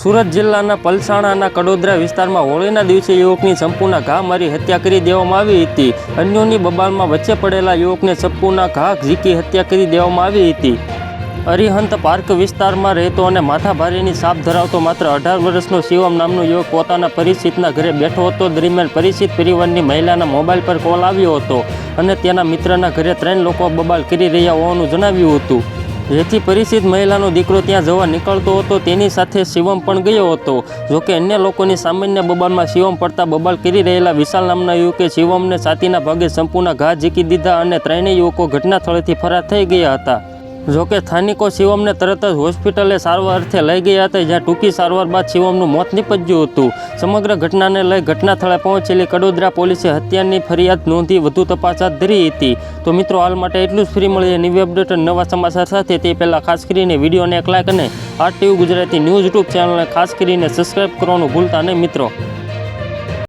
સુરત જિલ્લાના પલસાણાના કડોદરા વિસ્તારમાં હોળીના દિવસે યુવકની સંપૂર્ણ ઘા મારી હત્યા કરી દેવામાં આવી હતી. અન્યોની બબાલમાં વચ્ચે પડેલા યુવકને સંપૂર્ણ ઘા ઝીકી હત્યા કરી દેવામાં આવી હતી. અરિહંત પાર્ક વિસ્તારમાં રહેતો અને માથાભારેની સાપ ધરાવતો માત્ર અઢાર વર્ષનો શિવમ નામનો યુવક પોતાના પરિચિતના ઘરે બેઠો હતો. દરમિયાન પરિચિત પરિવારની મહિલાના મોબાઈલ પર કોલ આવ્યો હતો અને તેના મિત્રના ઘરે ત્રણ લોકો બબાલ કરી રહ્યા હોવાનું જણાવ્યું હતું. જેથી પરિચિત મહિલાનો દીકરો ત્યાં જવા નીકળતો હતો, તેની સાથે શિવમ પણ ગયો હતો. જોકે અન્ય લોકોની સામાન્ય બબાલમાં શિવમ પડતા બબાલ કરી રહેલા વિશાલ નામના યુવકે શિવમને છાતીના ભાગે સંપૂર્ણ ઘા ઝીકી દીધા અને ત્રણેય યુવકો ઘટના સ્થળેથી ફરાર થઈ ગયા હતા. જોકે સ્થાનિકો શિવમને તરત જ હોસ્પિટલે સારવાર અર્થે લઈ ગયા હતા, જ્યાં ટૂંકી સારવાર બાદ શિવમનું મોત નીપજ્યું હતું. સમગ્ર ઘટનાને લઈ ઘટના સ્થળે પહોંચેલી કડોદરા પોલીસે હત્યાની ફરિયાદ નોંધી વધુ તપાસ હાથ ધરી હતી. તો મિત્રો, હાલ માટે એટલું જ ફ્રી મળીએ નવી અપડેટ અને નવા સમાચાર સાથે. તે પહેલાં ખાસ કરીને વિડીયોને એક લાઈક અને R TV Gujarati news YouTube ચેનલને ખાસ કરીને સબસ્ક્રાઈબ કરવાનું ભૂલતા નહીં મિત્રો.